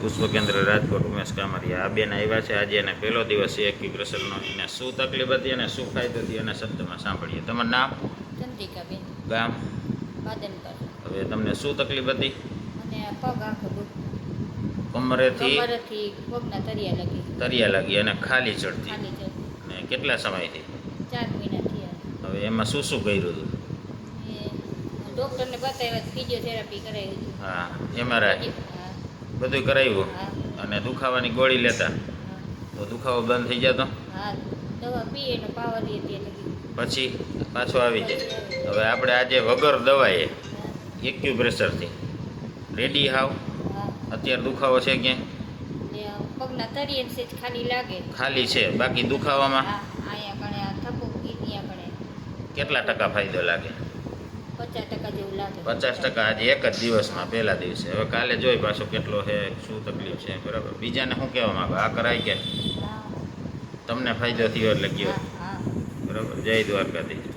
પુષ્પ કેન્દ્ર રાજકોટ ઉમેશ કામરિયા. આ બેન આવ્યા છે આજે એને પહેલો દિવસ છે એક્યુપ્રેશરનો. એને શું તકલીફ હતી અને શું ફાયદો હતી એના શબ્દમાં સાંભળીએ. તમારું નામ? ચંદ્રિકાબેન. ગામ? હવે તમને શું તકલીફ હતી? અને પગ આખો કમરેથી? પગના તરિયા લગી. તરિયા લાગી અને ખાલી ચડતી. ખાલી અને કેટલા સમયથી? ચાર મહિના થયા. હવે એમાં શું શું કર્યું હતું? ડોક્ટરને બતાવ્યા ફિઝિયોથેરાપી કરાવી હા એમઆરઆઈ બધું કરાવ્યું અને દુખાવાની ગોળી લેતા. તો દુખાવો બંધ થઈ જતો. પછી પાછો આવી જાય. હવે આપણે આજે વગર દવાએ એક્યુપ્રેશરથી રેડી હાવ. અત્યારે દુખાવો છે સેજ ખાલી લાગે. ખાલી છે. બાકી દુખાવામાં? કેટલા ટકા ફાયદો લાગે? પચાસ ટકા આજે એક જ દિવસમાં પહેલા દિવસે. હવે કાલે જોઈ પાછો કેટલો છે શું તકલીફ છે બરાબર. બીજાને શું કહેવા માંગો? આ કરાય કે તમને ફાયદો થયો એટલે હા બરાબર. જય દ્વારકાધીશ.